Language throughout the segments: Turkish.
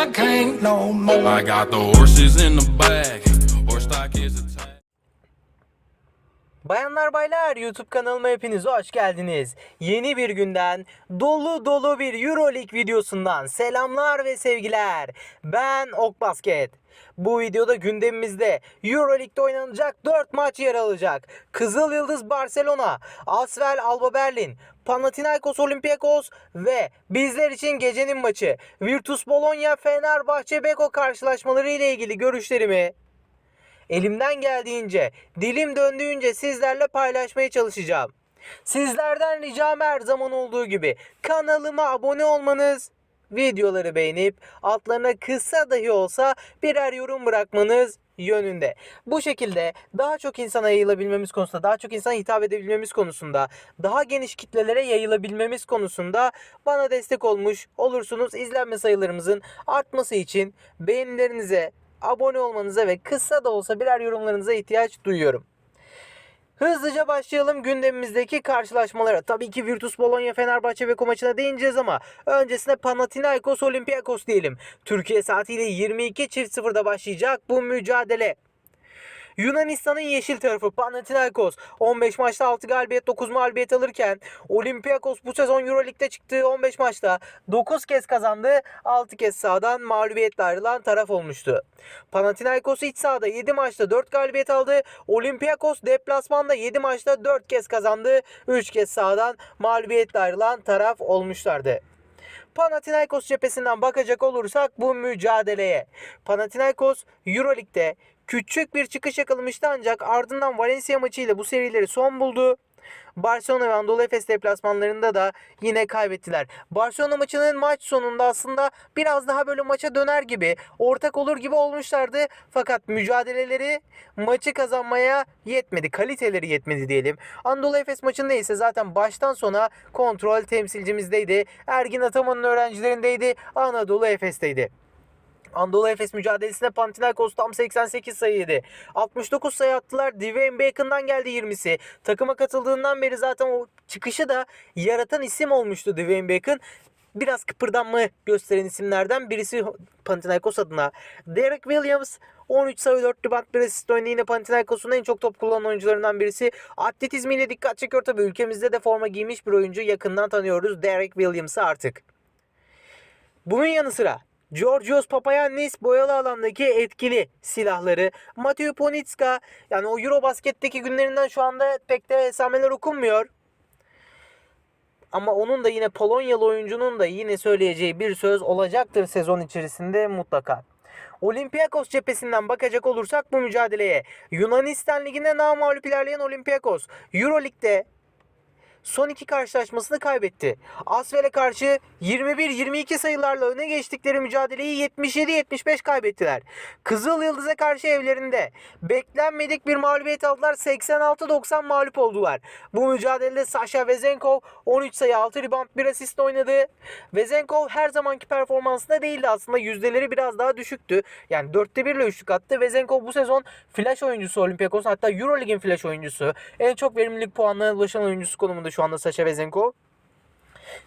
I can't no more. I got the horses in the back. Horse stock is attached. Bayanlar baylar YouTube kanalıma hepiniz hoş geldiniz. Yeni bir günden dolu dolu bir Euroleague videosundan selamlar ve sevgiler. Ben Ok Basket. Bu videoda gündemimizde Euroleague'de oynanacak 4 maç yer alacak. Kızıl Yıldız Barcelona, Asvel Alba Berlin, Panathinaikos Olympiakos ve bizler için gecenin maçı Virtus Bologna Fenerbahçe Beko karşılaşmaları ile ilgili görüşlerimi elimden geldiğince, dilim döndüğünce sizlerle paylaşmaya çalışacağım. Sizlerden ricam her zaman olduğu gibi kanalıma abone olmanız, videoları beğenip altlarına kısa dahi olsa birer yorum bırakmanız yönünde. Bu şekilde daha çok insana yayılabilmemiz konusunda, daha çok insana hitap edebilmemiz konusunda, daha geniş kitlelere yayılabilmemiz konusunda bana destek olmuş olursunuz. İzlenme sayılarımızın artması için beğenilerinize, abone olmanıza ve kısa da olsa birer yorumlarınıza ihtiyaç duyuyorum. Hızlıca başlayalım gündemimizdeki karşılaşmalara. Tabii ki Virtus Bologna Fenerbahçe Beko maçına değineceğiz ama öncesinde Panathinaikos Olympiakos diyelim. Türkiye saatiyle 22.00'da başlayacak bu mücadele. Yunanistan'ın yeşil tarafı Panathinaikos 15 maçta 6 galibiyet 9 mağlubiyet alırken Olympiakos bu sezon Euroleague'de çıktığı 15 maçta 9 kez kazandı 6 kez sahadan mağlubiyetle ayrılan taraf olmuştu. Panathinaikos iç sahada 7 maçta 4 galibiyet aldı. Olympiakos deplasmanda 7 maçta 4 kez kazandı 3 kez sahadan mağlubiyetle ayrılan taraf olmuşlardı. Panathinaikos cephesinden bakacak olursak bu mücadeleye. Panathinaikos Euroleague'de küçük bir çıkış yakalamıştı ancak ardından Valencia maçıyla bu serileri son buldu. Barcelona ve Anadolu Efes deplasmanlarında da yine kaybettiler. Barcelona maçının maç sonunda aslında biraz daha böyle maça döner gibi, ortak olur gibi olmuşlardı. Fakat mücadeleleri maçı kazanmaya yetmedi. Kaliteleri yetmedi diyelim. Anadolu Efes maçında ise zaten baştan sona kontrol temsilcimizdeydi. Ergin Ataman'ın öğrencilerindeydi. Anadolu Efes'teydi. Anadolu Efes mücadelesinde Panathinaikos tam 88 sayı yedi. 69 sayı attılar. Dwayne Bacon'dan geldi 20'si. Takıma katıldığından beri zaten o çıkışı da yaratan isim olmuştu Dwayne Bacon. Biraz kıpırdanma gösteren isimlerden birisi Panathinaikos adına. Derek Williams 13 sayı 4 rebound bir asist oynadı. Yine Panathinaikos'un en çok top kullanan oyuncularından birisi. Atletizmiyle dikkat çekiyor tabii. Ülkemizde de forma giymiş bir oyuncu. Yakından tanıyoruz Derek Williams'ı artık. Bunun yanı sıra Georgios Papayannis boyalı alandaki etkili silahları. Mateo Ponitska yani o Eurobasket'teki günlerinden şu anda pek de esameler okunmuyor. Ama onun da yine Polonyalı oyuncunun da yine söyleyeceği bir söz olacaktır sezon içerisinde mutlaka. Olympiakos cephesinden bakacak olursak bu mücadeleye Yunanistan Ligi'nde namağlup ilerleyen Olympiakos Euroleague'de son iki karşılaşmasını kaybetti. Asvel'e karşı 21-22 sayılarla öne geçtikleri mücadeleyi 77-75 kaybettiler. Kızıl Yıldız'a karşı evlerinde beklenmedik bir mağlubiyet aldılar. 86-90 mağlup oldular. Bu mücadelede Sasha Vezenkov 13 sayı 6 rebound 1 asist oynadı. Vezenkov her zamanki performansında değildi aslında. Yüzdeleri biraz daha düşüktü. Yani 4'te 1 ile üçlük attı. Vezenkov bu sezon flash oyuncusu Olympiakos hatta Euroleague'in flash oyuncusu. En çok verimlilik puanına ulaşan oyuncusu konumunda şu anda Sasha Vezenkov.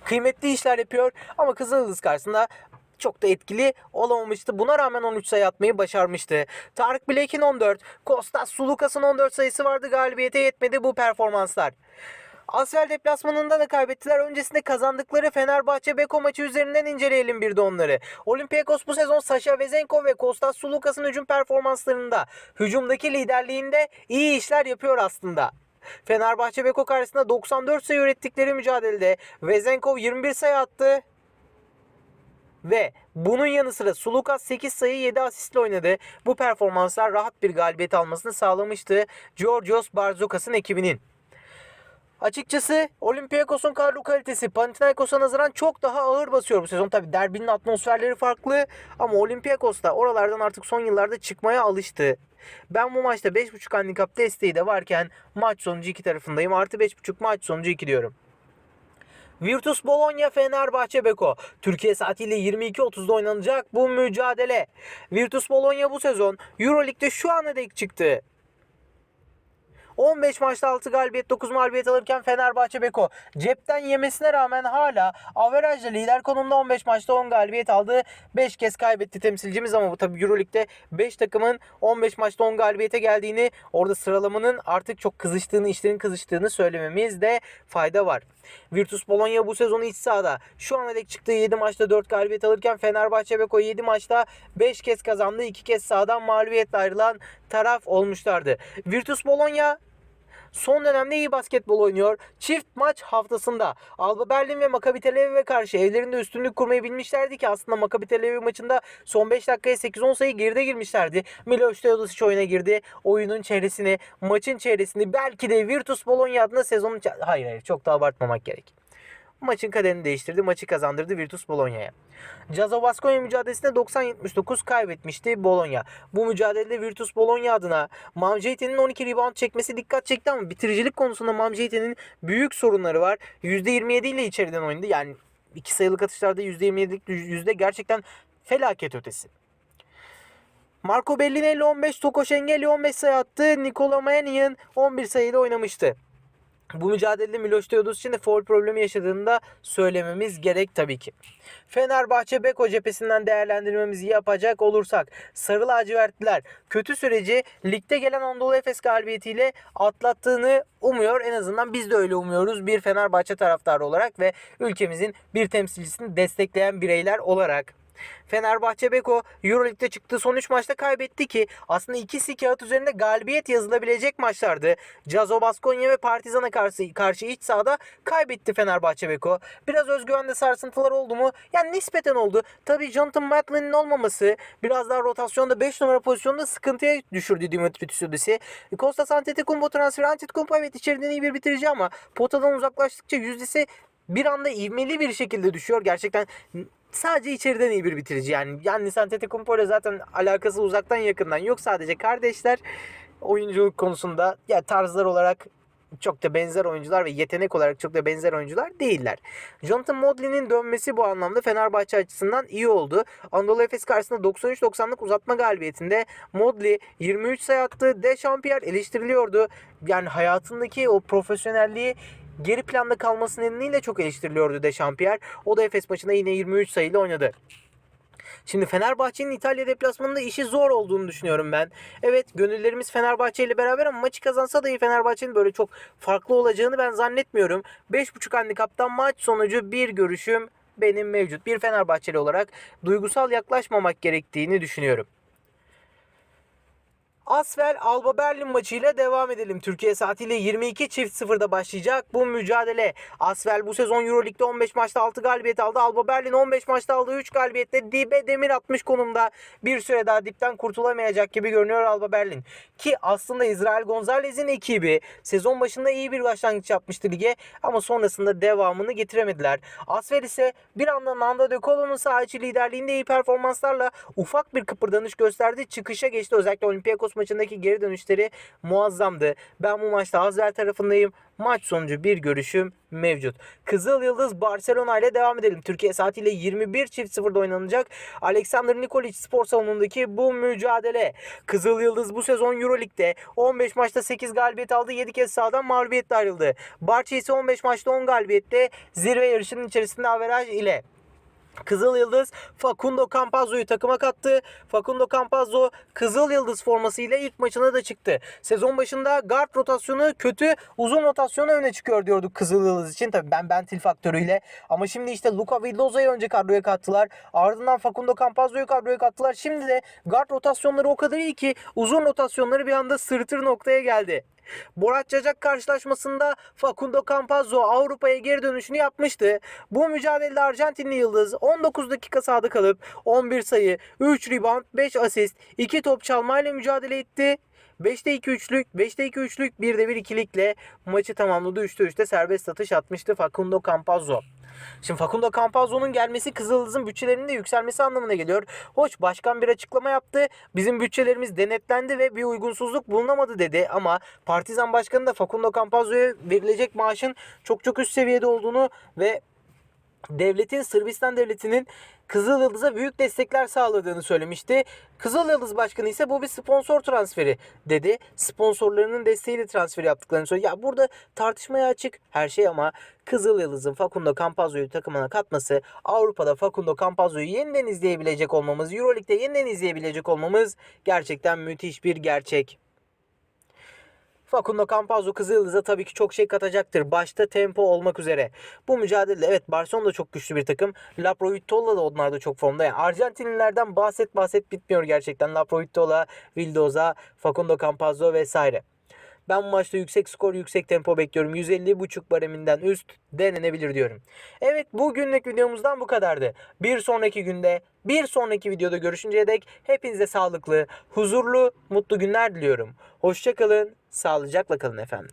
Kıymetli işler yapıyor ama Kızıldız karşısında çok da etkili olamamıştı. Buna rağmen 13 sayı atmayı başarmıştı. Tarık Blake'in 14, Kostas Sulukas'ın 14 sayısı vardı. Galibiyete yetmedi bu performanslar. Asvel deplasmanında da kaybettiler. Öncesinde kazandıkları Fenerbahçe Beko maçı üzerinden inceleyelim bir de onları. Olympiakos bu sezon Sasha Vezenkov ve Kostas Sulukas'ın hücum performanslarında, hücumdaki liderliğinde iyi işler yapıyor aslında. Fenerbahçe Beko karşısında 94 sayı ürettikleri mücadelede Vezenkov 21 sayı attı. Ve bunun yanı sıra Sulukas 8 sayı 7 asistle oynadı. Bu performanslar rahat bir galibiyet almasını sağlamıştı Georgios Barzokas'ın ekibinin. Açıkçası Olympiakos'un kadro kalitesi Panathinaikos'a nazaran çok daha ağır basıyor bu sezon. Tabi derbinin atmosferleri farklı ama Olympiakos da oralardan artık son yıllarda çıkmaya alıştı. Ben bu maçta 5.5 handikap desteği de varken maç sonucu 2 tarafındayım. Artı 5.5 maç sonucu 2 diyorum. Virtus Bologna Fenerbahçe Beko. Türkiye saatiyle 22.30'da oynanacak bu mücadele. Virtus Bologna bu sezon Euroleague'de şu ana dek çıktı. 15 maçta 6 galibiyet 9 mağlubiyet alırken Fenerbahçe Beko cepten yemesine rağmen hala averajla lider konumda 15 maçta 10 galibiyet aldı. 5 kez kaybetti temsilcimiz ama bu tabi Euroleague'de 5 takımın 15 maçta 10 galibiyete geldiğini orada sıralamanın artık çok kızıştığını işlerin kızıştığını söylememizde fayda var. Virtus Bologna bu sezonu iç sahada şu ana dek çıktığı 7 maçta 4 galibiyet alırken Fenerbahçe Beko 7 maçta 5 kez kazandı. 2 kez sahadan mağlubiyetle ayrılan taraf olmuşlardı. Virtus Bologna son dönemde iyi basketbol oynuyor. Çift maç haftasında Alba Berlin ve Maccabi Tel Aviv'e karşı evlerinde üstünlük kurmayı bilmişlerdi ki aslında Maccabi Tel Aviv maçında son 5 dakikaya 8-10 sayı geride girmişlerdi. Miloš Teodosic oyuna girdi. Oyunun çeyresini, maçın çeyresini belki de Virtus Bologna adına sezonun... Hayır hayır çok da abartmamak gerek. Maçın kaderini değiştirdi. Maçı kazandırdı Virtus Bologna'ya. Cazo Baskonya mücadelesinde 90-79 kaybetmişti Bologna. Bu mücadelede Virtus Bologna adına Mamjeite'nin 12 rebound çekmesi dikkat çekti ama bitiricilik konusunda Mamjeite'nin büyük sorunları var. %27 ile içeriden oynadı. Yani iki sayılık atışlarda %27'lik yüzde gerçekten felaket ötesi. Marco Bellinelli 15, Toko Şengeli 15 sayı attı. Nikola Mannion 11 sayıyla oynamıştı. Bu mücadelede Miloš Teodosic için de foul problemi yaşadığını da söylememiz gerek tabii ki. Fenerbahçe Beko cephesinden değerlendirmemizi yapacak olursak Sarı lacivertliler kötü süreci ligde gelen Anadolu Efes galibiyetiyle atlattığını umuyor. En azından biz de öyle umuyoruz bir Fenerbahçe taraftarı olarak ve ülkemizin bir temsilcisini destekleyen bireyler olarak. Fenerbahçe Beko Euroleague'de çıktığı son 3 maçta kaybetti ki aslında ikisi kağıt üzerinde galibiyet yazılabilecek maçlardı. Cazo Baskonya ve Partizan'a karşı, karşı iç sahada kaybetti Fenerbahçe Beko. Biraz özgüvende sarsıntılar oldu mu? Yani nispeten oldu. Tabii Jonathan Matlin'in olmaması biraz daha rotasyonda 5 numara pozisyonda sıkıntıya düşürdü Dimitri Tsudis'i. Kostas Antetokounmpo transferi Antetokounmpo evet içeriden iyi bir bitirici ama potadan uzaklaştıkça yüzdesi bir anda ivmeli bir şekilde düşüyor. Gerçekten sadece içeriden iyi bir bitirici. Yani Yannis Antetokounmpo ile zaten alakası uzaktan yakından yok. Sadece kardeşler oyunculuk konusunda ya tarzlar olarak çok da benzer oyuncular ve yetenek olarak çok da benzer oyuncular değiller. Jonathan Modley'nin dönmesi bu anlamda Fenerbahçe açısından iyi oldu. Anadolu Efes karşısında 93-90'lık uzatma galibiyetinde Modley 23 sayı attı. Dechampierre eleştiriliyordu. Yani hayatındaki o profesyonelliği geri planda kalması nedeniyle çok eleştiriliyordu Dechampierre. O da Efes maçında yine 23 sayıyla oynadı. Şimdi Fenerbahçe'nin İtalya deplasmanında işi zor olduğunu düşünüyorum ben. Evet gönüllerimiz Fenerbahçe ile beraber ama maçı kazansa dahi Fenerbahçe'nin böyle çok farklı olacağını ben zannetmiyorum. 5.5 handikaptan maç sonucu bir görüşüm benim mevcut. Bir Fenerbahçeli olarak duygusal yaklaşmamak gerektiğini düşünüyorum. Asvel Alba Berlin maçıyla devam edelim. Türkiye saatiyle 22 çift sıfırda başlayacak bu mücadele. Asvel bu sezon Euroleague'de 15 maçta 6 galibiyet aldı. Alba Berlin 15 maçta aldığı 3 galibiyetle dibe demir atmış konumda. Bir süre daha dipten kurtulamayacak gibi görünüyor Alba Berlin. Ki aslında İsrail Gonzalez'in ekibi sezon başında iyi bir başlangıç yapmıştı lige ama sonrasında devamını getiremediler. Asvel ise bir anda Nando De Colo'nun saha içi liderliğinde iyi performanslarla ufak bir kıpırdanış gösterdi. Çıkışa geçti. Özellikle Olympiakos maçındaki geri dönüşleri muazzamdı. Ben bu maçta Asvel tarafındayım. Maç sonucu bir görüşüm mevcut. Kızıl Yıldız Barcelona ile devam edelim. Türkiye saatiyle 21 çift sıfırda oynanacak. Alexander Nikolic spor salonundaki bu mücadele. Kızıl Yıldız bu sezon Euroleague'de 15 maçta 8 galibiyet aldı. 7 kez sahadan mağlubiyetle ayrıldı. Barça ise 15 maçta 10 galibiyette zirve yarışının içerisinde averaj ile. Kızıl Yıldız Facundo Campazzo'yu takıma kattı. Facundo Campazzo Kızıl Yıldız formasıyla ilk maçına da çıktı. Sezon başında guard rotasyonu kötü, uzun rotasyonu öne çıkıyor diyorduk Kızıl Yıldız için. Tabii ben Bentil faktörüyle. Ama şimdi işte Luka Villoza'yı önce kadroya kattılar. Ardından Facundo Campazzo'yu kadroya kattılar. Şimdi de guard rotasyonları o kadar iyi ki uzun rotasyonları bir anda sırtır noktaya geldi. Borat Cacak karşılaşmasında Facundo Campazzo Avrupa'ya geri dönüşünü yapmıştı. Bu mücadelede Arjantinli Yıldız 19 dakika sahada kalıp 11 sayı, 3 rebound, 5 asist, 2 top çalmayla mücadele etti. 5'te 2 üçlük, 5'te 2 üçlük, 1'de 1 ikilikle maçı tamamladı. 3'te 3'te serbest atış atmıştı Facundo Campazzo. Şimdi Facundo Campazzo'nun gelmesi Kızıldız'ın bütçelerinin de yükselmesi anlamına geliyor. Hoş başkan bir açıklama yaptı. Bizim bütçelerimiz denetlendi ve bir uygunsuzluk bulunamadı dedi. Ama Partizan Başkanı da Facundo Campazzo'ya verilecek maaşın çok çok üst seviyede olduğunu ve devletin Sırbistan devletinin Kızıl Yıldız'a büyük destekler sağladığını söylemişti. Kızıl Yıldız Başkanı ise bu bir sponsor transferi dedi. Sponsorlarının desteğiyle transfer yaptıklarını söyledi. Ya burada tartışmaya açık her şey ama Kızıl Yıldız'ın Facundo Campazzo'yu takımına katması, Avrupa'da Facundo Campazzo'yu yeniden izleyebilecek olmamız, Euroleague'de yeniden izleyebilecek olmamız gerçekten müthiş bir gerçek. Facundo Campazzo Kızılyıldız'a tabii ki çok şey katacaktır. Başta tempo olmak üzere. Bu mücadelede evet Barcelona da çok güçlü bir takım. Laprovitola da onlar da çok formda. Yani Arjantinlilerden bahset bahset bitmiyor gerçekten. Laprovitola, Vildoza, Facundo Campazzo vesaire. Ben bu maçta yüksek skor, yüksek tempo bekliyorum. 150.5 bareminden üst denenebilir diyorum. Evet bugünlük videomuzdan bu kadardı. Bir sonraki günde, bir sonraki videoda görüşünceye dek hepinize sağlıklı, huzurlu, mutlu günler diliyorum. Hoşçakalın, sağlıcakla kalın efendim.